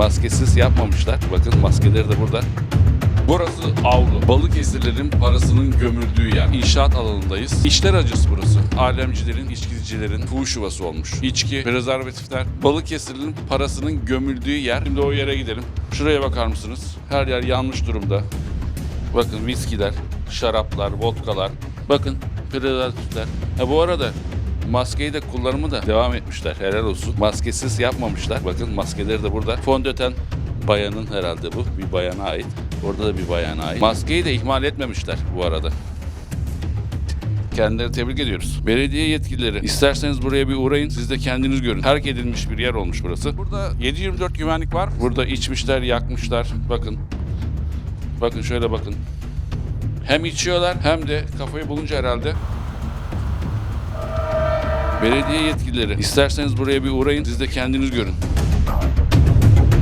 Maskesiz yapmamışlar. Bakın maskeleri de burada. Burası avlu. Balıkesirlerin parasının gömüldüğü yer. İnşaat alanındayız. İşler acısı burası. Alemcilerin, içkicilerin fuhuş yuvası olmuş. İçki, prezervatifler. Balıkesirlerin parasının gömüldüğü yer. Şimdi o yere gidelim. Şuraya bakar mısınız? Her yer yanmış durumda. Bakın viskiler, şaraplar, vodkalar. Bakın prezervatifler. Ha bu arada maskeyi de kullanımı da devam etmişler. Helal olsun. Maskesiz yapmamışlar. Bakın maskeleri de burada. Fondöten bayanın herhalde bu. Bir bayana ait. Orada da bir bayana ait. Maskeyi de ihmal etmemişler bu arada. Kendileri tebrik ediyoruz. Belediye yetkilileri isterseniz buraya bir uğrayın. Siz de kendiniz görün. Terk edilmiş bir yer olmuş burası. Burada 7-24 güvenlik var. Burada içmişler, yakmışlar. Bakın. Bakın şöyle bakın. Hem içiyorlar hem de kafayı bulunca herhalde Belediye yetkilileri isterseniz buraya bir uğrayın siz de kendiniz görün.